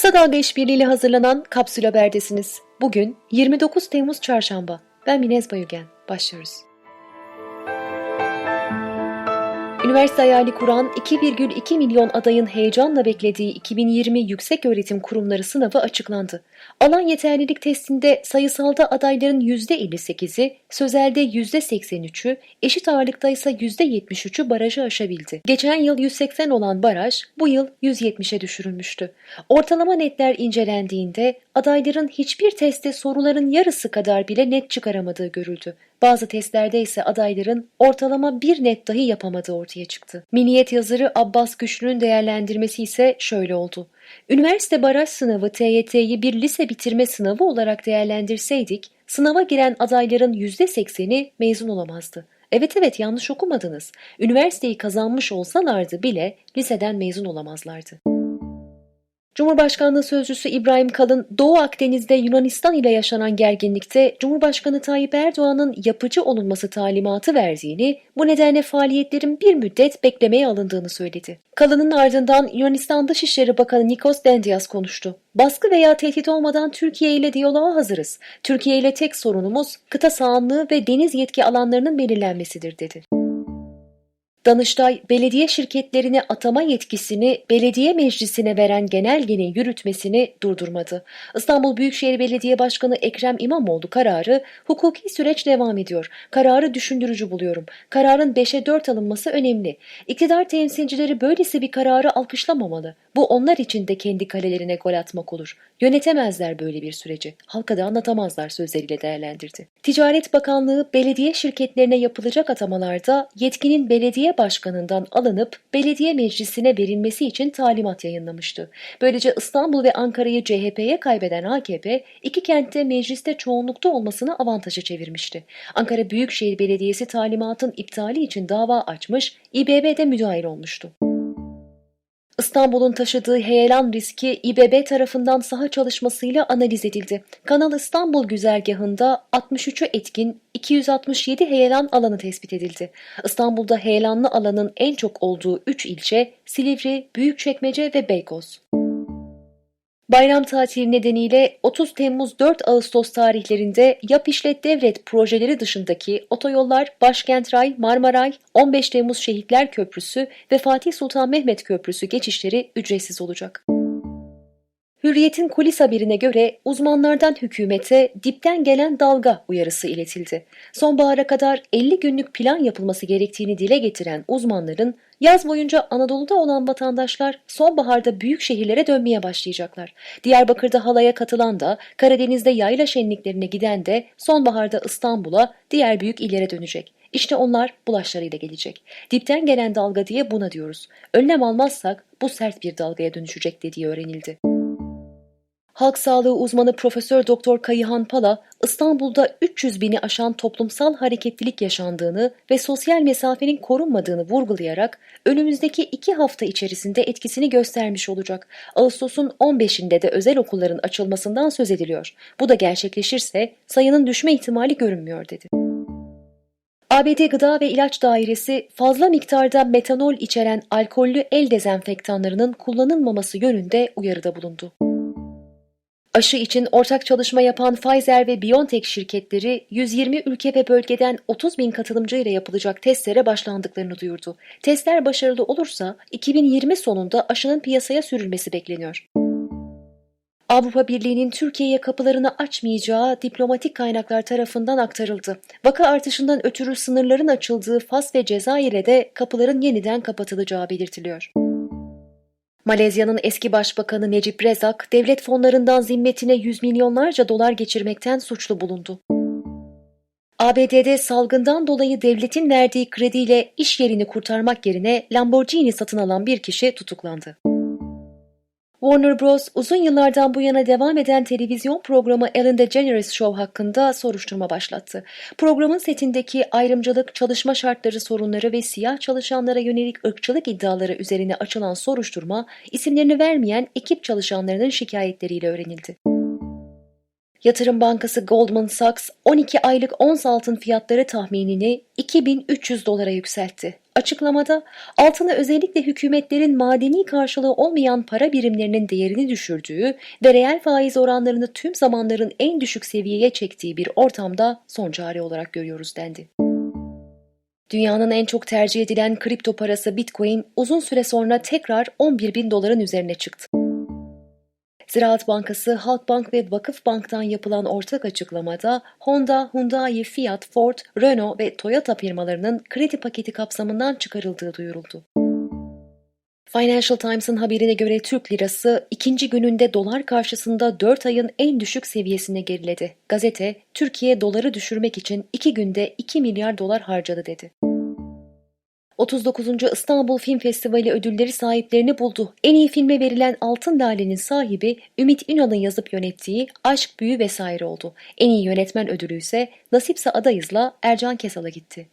Kısa Dalga İşbirliği ile hazırlanan Kapsül Haber'desiniz. Bugün 29 Temmuz Çarşamba. Ben Minez Bayügen. Başlıyoruz. Üniversite hayali kuran 2,2 milyon adayın heyecanla beklediği 2020 Yüksek Öğretim Kurumları sınavı açıklandı. Alan yeterlilik testinde sayısalda adayların %58'i, sözelde %83'ü, eşit ağırlıkta ise %73'ü barajı aşabildi. Geçen yıl 180 olan baraj bu yıl 170'e düşürülmüştü. Ortalama netler incelendiğinde adayların hiçbir testte soruların yarısı kadar bile net çıkaramadığı görüldü. Bazı testlerde ise adayların ortalama bir net dahi yapamadığı ortaya çıktı. Miniyet yazarı Abbas Güçlü'nün değerlendirmesi ise şöyle oldu. Üniversite baraj sınavı TYT'yi bir lise bitirme sınavı olarak değerlendirseydik, sınava giren adayların %80'i mezun olamazdı. Evet evet yanlış okumadınız. Üniversiteyi kazanmış olsalardı bile liseden mezun olamazlardı. Cumhurbaşkanlığı Sözcüsü İbrahim Kalın, Doğu Akdeniz'de Yunanistan ile yaşanan gerginlikte Cumhurbaşkanı Tayyip Erdoğan'ın yapıcı olunması talimatı verdiğini, bu nedenle faaliyetlerin bir müddet beklemeye alındığını söyledi. Kalın'ın ardından Yunanistan Dışişleri Bakanı Nikos Dendias konuştu. Baskı veya tehdit olmadan Türkiye ile diyaloğa hazırız. Türkiye ile tek sorunumuz kıta sahanlığı ve deniz yetki alanlarının belirlenmesidir dedi. Danıştay, belediye şirketlerine atama yetkisini belediye meclisine veren genelgenin yürütmesini durdurmadı. İstanbul Büyükşehir Belediye Başkanı Ekrem İmamoğlu kararı, hukuki süreç devam ediyor. Kararı düşündürücü buluyorum. Kararın 5'e 4 alınması önemli. İktidar temsilcileri böylesi bir kararı alkışlamamalı. Bu onlar için de kendi kalelerine gol atmak olur. Yönetemezler böyle bir süreci. Halka da anlatamazlar sözleriyle değerlendirdi. Ticaret Bakanlığı belediye şirketlerine yapılacak atamalarda yetkinin belediye başkanından alınıp belediye meclisine verilmesi için talimat yayınlamıştı. Böylece İstanbul ve Ankara'yı CHP'ye kaybeden AKP iki kentte mecliste çoğunlukta olmasını avantaja çevirmişti. Ankara Büyükşehir Belediyesi talimatın iptali için dava açmış, İBB'de müdahil olmuştu. İstanbul'un taşıdığı heyelan riski İBB tarafından saha çalışmasıyla analiz edildi. Kanal İstanbul güzergahında 63'ü etkin 267 heyelan alanı tespit edildi. İstanbul'da heyelanlı alanın en çok olduğu 3 ilçe Silivri, Büyükçekmece ve Beykoz. Bayram tatili nedeniyle 30 Temmuz 4 Ağustos tarihlerinde yap işlet devlet projeleri dışındaki otoyollar Başkent Ray, Marmaray, 15 Temmuz Şehitler Köprüsü ve Fatih Sultan Mehmet Köprüsü geçişleri ücretsiz olacak. Hürriyet'in kulis haberine göre uzmanlardan hükümete dipten gelen dalga uyarısı iletildi. Sonbahara kadar 50 günlük plan yapılması gerektiğini dile getiren uzmanların yaz boyunca Anadolu'da olan vatandaşlar sonbaharda büyük şehirlere dönmeye başlayacaklar. Diyarbakır'da halaya katılan da Karadeniz'de yayla şenliklerine giden de sonbaharda İstanbul'a diğer büyük illere dönecek. İşte onlar bulaşlarıyla gelecek. Dipten gelen dalga diye buna diyoruz. Önlem almazsak bu sert bir dalgaya dönüşecek dediği öğrenildi. Halk sağlığı uzmanı Profesör Doktor Kayıhan Pala, İstanbul'da 300 bini aşan toplumsal hareketlilik yaşandığını ve sosyal mesafenin korunmadığını vurgulayarak önümüzdeki iki hafta içerisinde etkisini göstermiş olacak. Ağustos'un 15'inde de özel okulların açılmasından söz ediliyor. Bu da gerçekleşirse sayının düşme ihtimali görünmüyor dedi. ABD Gıda ve İlaç Dairesi fazla miktarda metanol içeren alkollü el dezenfektanlarının kullanılmaması yönünde uyarıda bulundu. Aşı için ortak çalışma yapan Pfizer ve BioNTech şirketleri 120 ülke ve bölgeden 30 bin katılımcı ile yapılacak testlere başlandıklarını duyurdu. Testler başarılı olursa 2020 sonunda aşının piyasaya sürülmesi bekleniyor. Avrupa Birliği'nin Türkiye'ye kapılarını açmayacağı diplomatik kaynaklar tarafından aktarıldı. Vaka artışından ötürü sınırların açıldığı Fas ve Cezayir'e de kapıların yeniden kapatılacağı belirtiliyor. Malezya'nın eski başbakanı Necip Rezak, devlet fonlarından zimmetine yüz milyonlarca dolar geçirmekten suçlu bulundu. ABD'de salgından dolayı devletin verdiği krediyle iş yerini kurtarmak yerine Lamborghini satın alan bir kişi tutuklandı. Warner Bros. uzun yıllardan bu yana devam eden televizyon programı Ellen DeGeneres Show hakkında soruşturma başlattı. Programın setindeki ayrımcılık, çalışma şartları sorunları ve siyah çalışanlara yönelik ırkçılık iddiaları üzerine açılan soruşturma, isimlerini vermeyen ekip çalışanlarının şikayetleriyle öğrenildi. Yatırım Bankası Goldman Sachs 12 aylık ons altın fiyatları tahminini 2300 dolara yükseltti. Açıklamada altını özellikle hükümetlerin madeni karşılığı olmayan para birimlerinin değerini düşürdüğü ve reel faiz oranlarını tüm zamanların en düşük seviyeye çektiği bir ortamda son çare olarak görüyoruz dendi. Dünyanın en çok tercih edilen kripto parası Bitcoin uzun süre sonra tekrar 11 bin doların üzerine çıktı. Ziraat Bankası, Halkbank ve Vakıfbank'tan yapılan ortak açıklamada Honda, Hyundai, Fiat, Ford, Renault ve Toyota firmalarının kredi paketi kapsamından çıkarıldığı duyuruldu. Financial Times'ın haberine göre Türk lirası ikinci gününde dolar karşısında 4 ayın en düşük seviyesine geriledi. Gazete, Türkiye doları düşürmek için 2 günde 2 milyar dolar harcadı dedi. 39. İstanbul Film Festivali ödülleri sahiplerini buldu. En iyi filme verilen Altın Lale'nin sahibi Ümit Ünal'ın yazıp yönettiği Aşk Büyü vesaire oldu. En iyi yönetmen ödülü ise Nasipse Adayız'la Ercan Kesal'a gitti.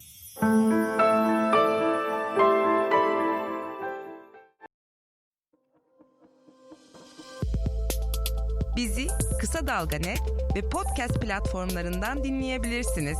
Bizi Kısa Dalga Net ve podcast platformlarından dinleyebilirsiniz.